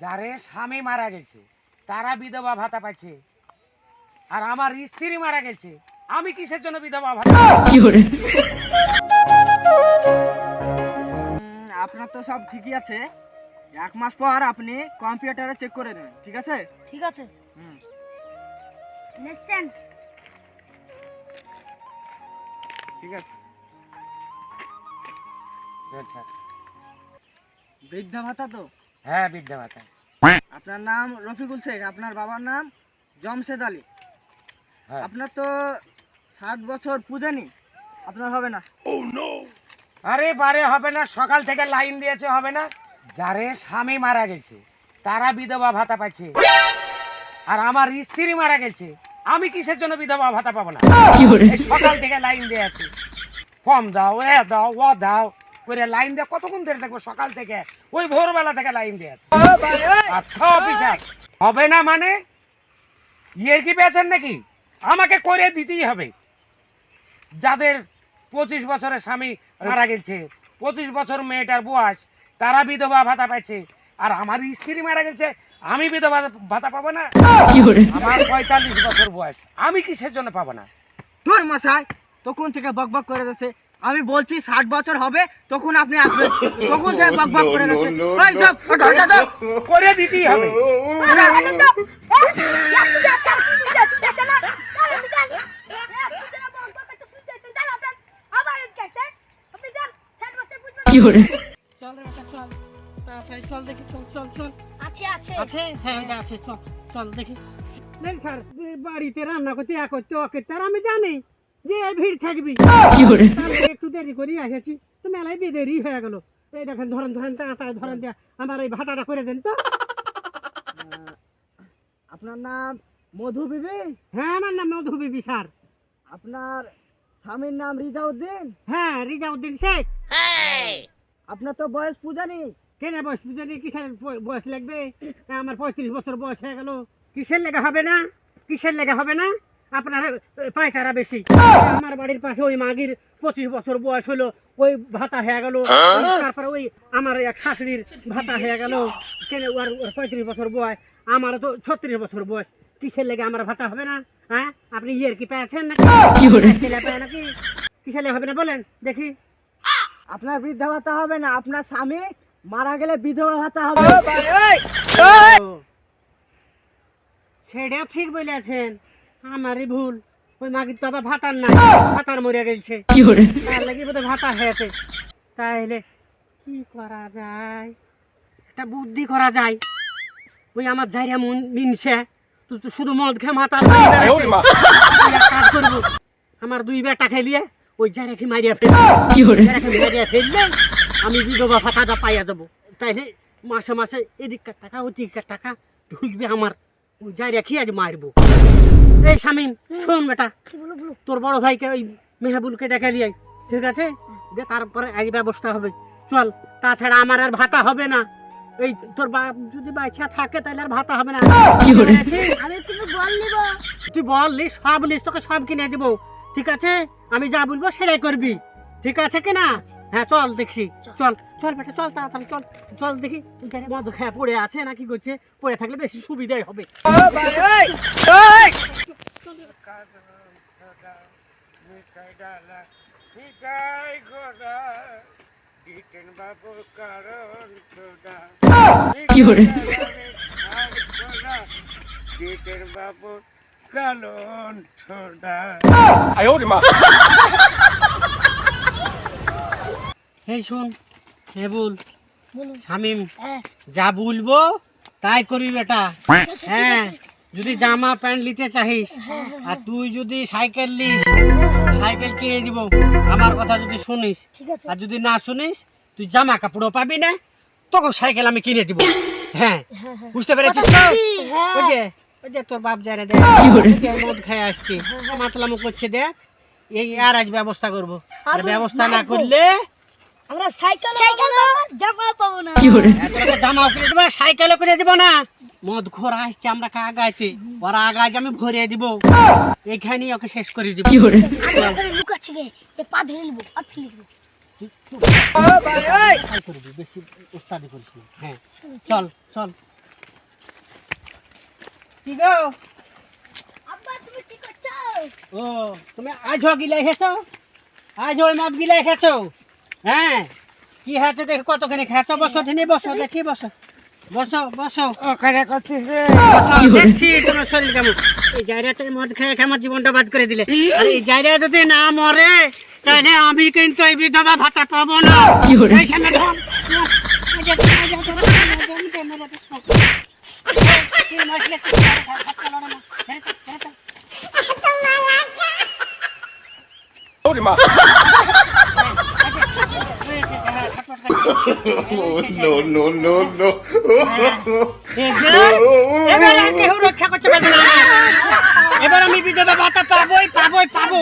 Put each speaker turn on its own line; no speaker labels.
যারে স্বামী মারা গেছে তারা বিধবা ভাতা পাচ্ছে আর আমার স্ত্রী মারা গেছে আমি কিসের জন্য বিধবা ভাতা
আপনার তো সব ঠিকই আছে। এক মাস পর আপনি কম্পিউটারে চেক করে নেন ঠিক আছে?
ঠিক আছে।
হুম। ঠিক আছে।
আচ্ছা।
বৃদ্ধা ভাতা তো?
হ্যাঁ বিধবা ভাতা
আপনার নাম রফিকুল শেখ আপনার বাবার নাম জমশেদ আলী।
হ্যাঁ।
আপনার তো সাত বছর পুজেনি আপনার হবে না।
আরে বারে হবে না সকাল থেকে লাইন দিয়েছে হবে না। যারে স্বামী মারা গেছে তারা বিধবা ভাতা পাচ্ছে। আর আমার স্ত্রী মারা গেছে আমি কিসের জন্য বিধবা ভাতা পাবো না? সকাল থেকে লাইন দিয়ে আছি। কম দাও এ দাও ও দাও। করে লাইন দিয়ে কতক্ষণ ধরে থাকব? সকাল থেকে। ওই ভোরবেলা থেকে লাইন দিয়ে আচ্ছা অফিসার হবে না মানে? ইয়ে কি পেয়েছেন নাকি? আমাকে করে দিতেই হবে। যাদের পঁচিশ বছরের স্বামী মারা গেছে পঁচিশ বছর মেয়েটার বয়স তারা বিধবা ভাতা পাচ্ছে আর আমার স্ত্রী মারা গেছে আমি বিধবা ভাতা পাবো না। আমার পঁয়তাল্লিশ বছর বয়স আমি কিসের জন্য পাবো না?
তোর মশাই তখন থেকে বক বক করে যাচ্ছে। আমি বলছি ষাট বছর হবে তখন আপনি আসবেন। তখন করে সব, ওটা, ওটা।
করে দিতেই হবে।
চল রে বেটা চল। তাড়াতাড়ি চল দেখি চল চল চল।
আছে আছে।
আছে? হ্যাঁ আছে চল চল দেখি।
নেন বাড়িতে রান্না করতে এক করতে ওকে তার আমি জানি। যে ভিড় থাকবি। একটু দেরি করে এসেছি তো মেলায় বে দেরি হয়ে গেল। এই দেখেন ধরেন ধরেন তাড়াতাড়ি ধরেন দিয়া আমার এই ভাতাটা করে দেন তো।
আপনার নাম মধু বিবি?
হ্যাঁ আমার নাম মধুবিবি স্যার।
আপনার স্বামীর নাম রিজাউদ্দিন?
হ্যাঁ রিজাউদ্দিন শেখ।
আপনার তো বয়স পূজানি।
কেনে বয়স বুঝলি কিসের বয়স লাগবে? আমার পঁয়ত্রিশ বছর বয়স হয়ে গেল। কিসের লেগে হবে না? কিসের লেগে হবে না? আপনার পয়সারা বেশি। আমার বাড়ির পাশে ওই মাগির পঁচিশ বছর বয়স হলো ওই ভাতা হয়ে গেল। তারপরে ওই আমার এক শাশুড়ির ভাতা হয়ে গেল। কেনে ওর ওর পঁয়ত্রিশ বছর বয়স আমার তো ছত্রিশ বছর বয়স। কিসের লেগে আমার ভাতা হবে না? হ্যাঁ? আপনি ইয়ের কি পেয়েছেন নাকি? পায় নাকি? কিসের লেগে হবে না বলেন দেখি।
আপনার বৃদ্ধা ভাতা হবে না আপনার স্বামী মারা গেলে বিধবা ভাতা হবে।
ও, সেটাও ঠিক বলেছেন। আমারই ভুল। ওই মাগির তো আবার ভাতার নাই ভাতার মরে গেছে। তার লাগি বোধহয় ভাতা হয়েছে। তাহলে কি করা যায়? একটা বুদ্ধি করা যায়। ওই আমার জায়গা মন মিনছে। তুই তো শুধু মদ খেয়ে মাথা কাজ করব আমার দুই বেটা খেলিয়ে ওই জায়গাকে মারিয়া ফেলবে। মারিয়া ফেললে আমি বিধবা ভাতাটা পাইয়া যাব। তাইলে মাসে মাসে এদিককার টাকা ওদিককার টাকা ঢুকবে আমার। ওই জায়গা খেয়ে আজ মারবো? এই স্বামী শোন বেটা। তোর বড় ভাইকে ওই মেহাবুলকে ডেকে নিয়ে ঠিক আছে? যে তারপরে এই ব্যবস্থা হবে। চল তাছাড়া আমার আর ভাতা হবে না। এই তোর বাপ যদি বাচ্চা থাকে তাহলে আর ভাতা হবে না।
আমি কিন্তু বল নিব।
তুই বল লিস সব লিস তোকে সব কিনে দিব। ঠিক আছে? আমি যা বলব সেটাই করবি। ঠিক আছে কি না হ্যাঁ চল দেখি চল চল বেটা চল তাড়াতাড়ি চল চল দেখি মদ খেয়ে পড়ে আছে নাকি করছে? পড়ে থাকলে বেশি সুবিধাই হবে।
বাবু কারণ ছোড়া
কি করে?
কিটেন বাবু কারণ ছোড়া
এই শোন হ্যাঁ বল। শামিম
হ্যাঁ।
যা বলব তাই করবি বেটা। হ্যাঁ যদি জামা প্যান্ট নিতে চাহিস
হ্যাঁ,
আর তুই যদি সাইকেল নিস সাইকেল কিনে দিব। আমার কথা যদি শুনিস আর যদি না শুনিস তুই জামা কাপড়ও পাবি না তোকে সাইকেল আমি কিনে দিব। হ্যাঁ
হ্যাঁ হ্যাঁ।
বুঝতে পেরেছিস
কথা
তো?
হ্যাঁ।
ওই যে ওই যে তোর বাপ যারা দেখ মদ খেয়ে আসছে। মাতলামো করছে দেখ এই আর আজ ব্যবস্থা করব। আর ব্যবস্থা না করলে
আমরা সাইকেল সাইকেল জামা পাবো না।
জামাও কিনে দেবো সাইকেলও কিনে দিব না। মদ ঘোরা আসছে আমরা কা আগাইতে? ওরা আগাজ আমি ভরিয়ে দিব। এইখানেই ওকে শেষ করে দিব।
ওখানে লুকাচ্ছি গে এ পা ধরে নিবো আর ফেলে দিব।
তাই করবি বেশি উস্তাদি করিস হ্যাঁ চল চল। কি গো?
আব্বা তুমি কি করছ?
ও তুমি আজও গিলে খেয়েছো আজ ওই মদ গিলে খেয়েছো হ্যাঁ কি হয়েছে দেখি কতখানি খেয়েছো? বসো দিনে বসো দেখি বসো। বসো বসো।
ওখানে করছিস রে।
দেখছি তোমার শরীর কেমন। এই জায়গাতে মদ খেয়ে খেয়ে আমার জীবনটা বাদ করে দিলে। আর এই জায়গা যদি না মরে তাহলে আমি কিন্তু এই বিধবা ভাতা পাবো না। কি।
No, no, no, no.
এবার আর কেউ রক্ষা আমি পাবোই পাবোই পাবো